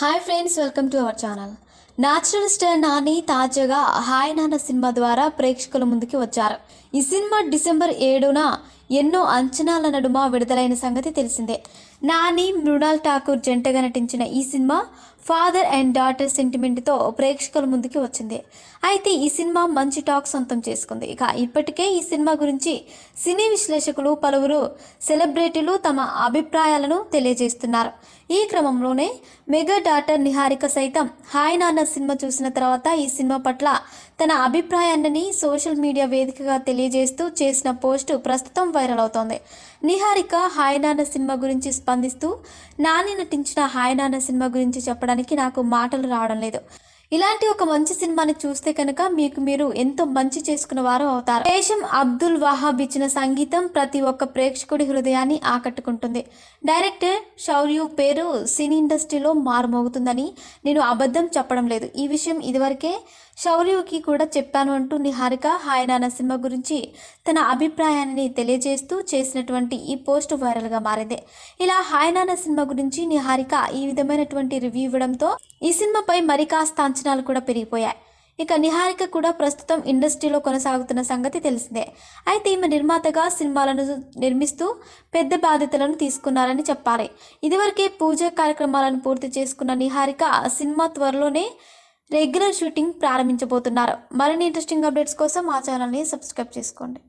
Hi friends welcome to our channel natural star Nani తాజాగా hi నాన్న cinema ద్వారా ప్రేక్షకుల ముందుకి వచ్చారు. ఈ సినిమా డిసెంబర్ ఏడున ఎన్నో అంచనాల నడుమ విడుదలైన సంగతి తెలిసిందే. నాని మృణాల్ ఠాకూర్ జంటగా నటించిన ఈ సినిమా ఫాదర్ అండ్ డాటర్ సెంటిమెంట్తో ప్రేక్షకుల ముందుకి వచ్చింది. అయితే ఈ సినిమా మంచి టాక్ సొంతం చేసుకుంది. ఇక ఇప్పటికే ఈ సినిమా గురించి సినీ విశ్లేషకులు పలువురు సెలబ్రిటీలు తమ అభిప్రాయాలను తెలియజేస్తున్నారు. ఈ క్రమంలోనే మెగా డాటర్ నిహారిక సైతం హాయ్ నాన్న సినిమా చూసిన తర్వాత ఈ సినిమా పట్ల తన అభిప్రాయాన్ని సోషల్ మీడియా వేదికగా తెలియజేస్తూ చేసిన పోస్టు ప్రస్తుతం వైరల్ అవుతోంది. నిహారిక హాయ్ నాన్న సినిమా గురించి స్పందిస్తూ నాని నటించిన హాయ్ నాన్న సినిమా గురించి చెప్పడానికి నాకు మాటలు రావడం లేదు. ఇలాంటి ఒక మంచి సినిమాని చూస్తే కనుక మీకు మీరు ఎంతో మంచి చేసుకున్న వారు అవుతారు. దేశం అబ్దుల్ వహాబ్ ఇచ్చిన సంగీతం ప్రతి ఒక్క ప్రేక్షకుడి హృదయాన్ని ఆకట్టుకుంటుంది. డైరెక్టర్ శౌర్యు పేరు సినీ ఇండస్ట్రీలో మారుమోగుతుందని నేను అబద్ధం చెప్పడం లేదు. ఈ విషయం ఇదివరకే శౌర్యుకి కూడా చెప్పాను అంటూ నిహారిక హాయ్ నాన్న సినిమా గురించి తన అభిప్రాయాన్ని తెలియజేస్తూ చేసినటువంటి ఈ పోస్ట్ వైరల్గా మారింది. ఇలా హాయ్ నాన్న సినిమా గురించి నిహారిక ఈ విధమైనటువంటి రివ్యూ ఇవ్వడంతో ఈ సినిమాపై మరి కాస్త అంచనాలు కూడా పెరిగిపోయాయి. ఇక నిహారిక కూడా ప్రస్తుతం ఇండస్ట్రీలో కొనసాగుతున్న సంగతి తెలిసిందే. అయితే ఈమె నిర్మాతగా సినిమాలను నిర్మిస్తూ పెద్ద బాధ్యతలను తీసుకున్నారని చెప్పాలి. ఇదివరకే పూజ కార్యక్రమాలను పూర్తి చేసుకున్న నిహారిక సినిమా త్వరలోనే రెగ్యులర్ షూటింగ్ ప్రారంభించబోతున్నారు. మరిన్ని ఇంట్రెస్టింగ్ అప్డేట్స్ కోసం మా ఛానల్ని సబ్స్క్రైబ్ చేసుకోండి.